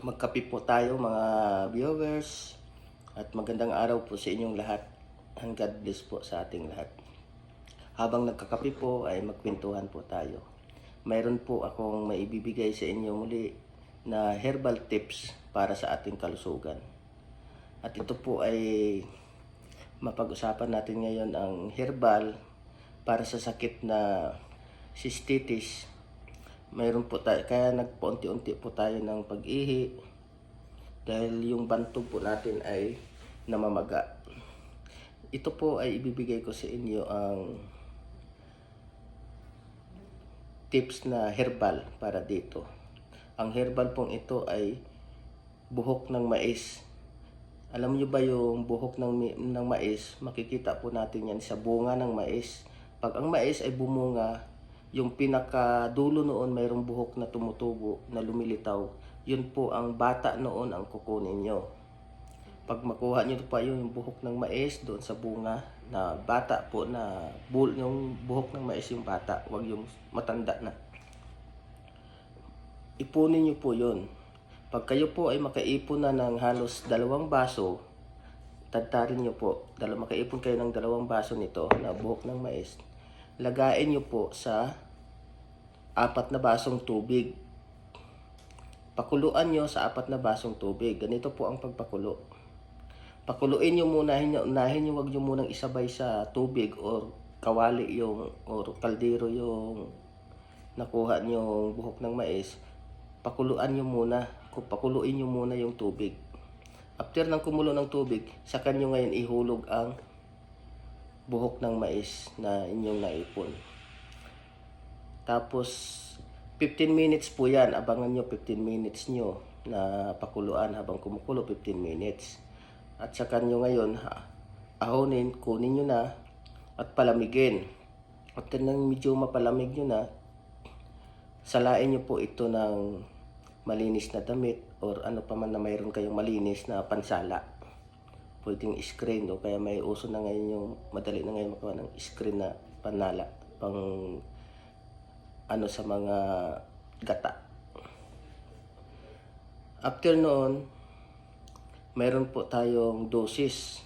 Magkape po tayo mga viewers at magandang araw po sa inyong lahat. And God bless po sa ating lahat. Habang nagkakape po ay magkwentuhan po tayo. Mayroon po akong maibibigay sa inyo muli na herbal tips para sa ating kalusugan. At ito po ay mapag-usapan natin ngayon ang herbal para sa sakit na cystitis. Mayroon po tayo, kaya nagpaunti-unti po tayo ng pag-ihi dahil yung bantog po natin ay namamaga. Ito po ay ibibigay ko sa inyo ang tips na herbal para dito. Ang herbal pong ito ay buhok ng mais. Alam niyo ba yung buhok ng, ng mais? Makikita po natin yan sa bunga ng mais. Pag ang mais ay bumunga, yung pinakadulo noon mayroong buhok na tumutubo, na lumilitaw. Yun po ang bata noon ang kukunin nyo. Pag makuha nyo pa yung buhok ng mais doon sa bunga na bata po na bul yung buhok ng mais yung bata, wag yung matanda na. Ipunin nyo po yun. Pag kayo po ay makaipon na ng halos dalawang baso, tadtarin nyo po, dala, makaipon kayo ng dalawang baso nito na buhok ng mais, lagain nyo po sa apat na basong tubig. Pakuluan nyo sa apat na basong tubig. Ganito po ang pagpakulo. Pakuluin nyo muna, unahin nyo, wag nyo munang isabay sa tubig or kawali yung, or kaldero yung nakuha nyo buhok ng mais. Pakuluan nyo muna, Ku- pakuluin nyo muna yung tubig. After ng kumulo ng tubig, saka nyo ngayon ihulog ang buhok ng mais na inyong naipon. Tapos, 15 minutes po yan. Abangan nyo 15 minutes nyo na pakuluan habang kumukulo 15 minutes. At saka nyo ngayon, ha, ahonin, kunin nyo na at palamigin. At nang medyo mapalamig nyo na, salain nyo po ito ng malinis na damit or ano pa man na mayroon kayong malinis na pansala. Pwedeng screen o kaya may uso na ngayon yung madali na ngayon makawa ng screen na panala pang ano sa mga gata. After noon, mayroon po tayong dosis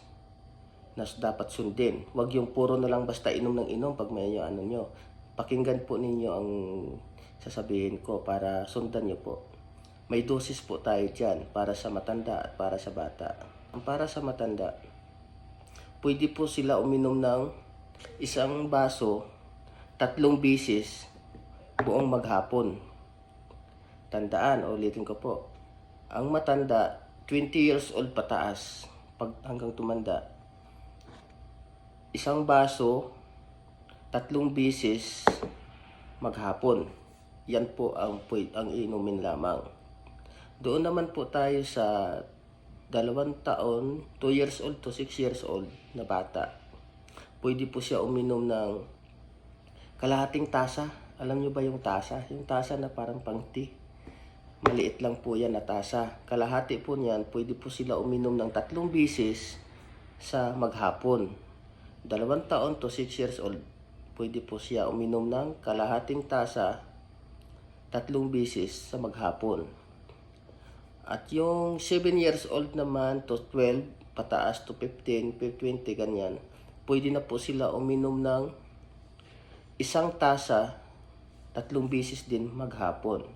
na dapat sundin. Huwag yung puro na lang basta inom ng inom pag may ano nyo. Pakinggan po ninyo ang sasabihin ko para sundan nyo po. May dosis po tayo dyan para sa matanda at para sa bata. Para sa matanda, pwede po sila uminom ng isang baso, tatlong bisis, buong maghapon. Tandaan, ulitin ko po. Ang matanda, 20 years old pataas, pag hanggang tumanda, isang baso, tatlong bisis, maghapon. Yan po ang, ang inumin lamang. Doon naman po tayo sa dalawang taon, 2 years old to 6 years old na bata. Pwede po siya uminom ng kalahating tasa. Alam nyo ba yung tasa? Yung tasa na parang pang tea. Maliit lang po yan na tasa. Kalahati po niyan, pwede po sila uminom ng tatlong bisis sa maghapon. Dalawang taon to 6 years old, pwede po siya uminom ng kalahating tasa tatlong bisis sa maghapon. At yung 7 years old naman to 12, pataas to 15, 20, ganyan, pwede na po sila uminom ng isang tasa, tatlong bisis din maghapon.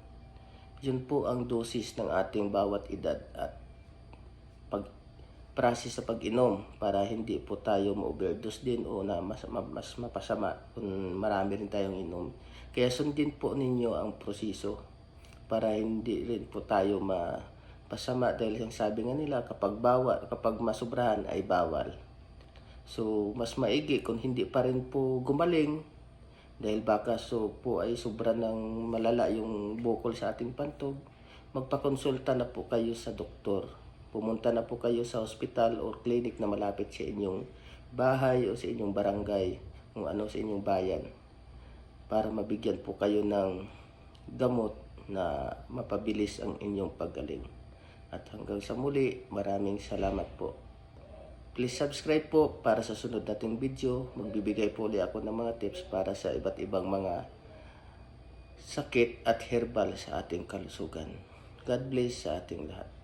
Yun po ang dosis ng ating bawat edad at pag process sa pag-inom para hindi po tayo ma-overdose din o na mas, ma- mas mapasama kung marami rin tayong inom. Kaya sundin po ninyo ang proseso para hindi rin po tayo mapasama dahil yung sabi nga nila kapag bawa, kapag masubrahan ay bawal. So, mas maigi kung hindi pa rin po gumaling dahil baka so po ay sobra ng malala yung bukol sa ating pantog, magpakonsulta na po kayo sa doktor. Pumunta na po kayo sa hospital or clinic na malapit sa inyong bahay o sa inyong barangay, kung ano sa inyong bayan, para mabigyan po kayo ng gamot na mapabilis ang inyong paggaling. At hanggang sa muli, maraming salamat po. Please subscribe po para sa sunod nating video. Magbibigay po ulit ako ng mga tips para sa iba't ibang mga sakit at herbal sa ating kalusugan. God bless sa ating lahat.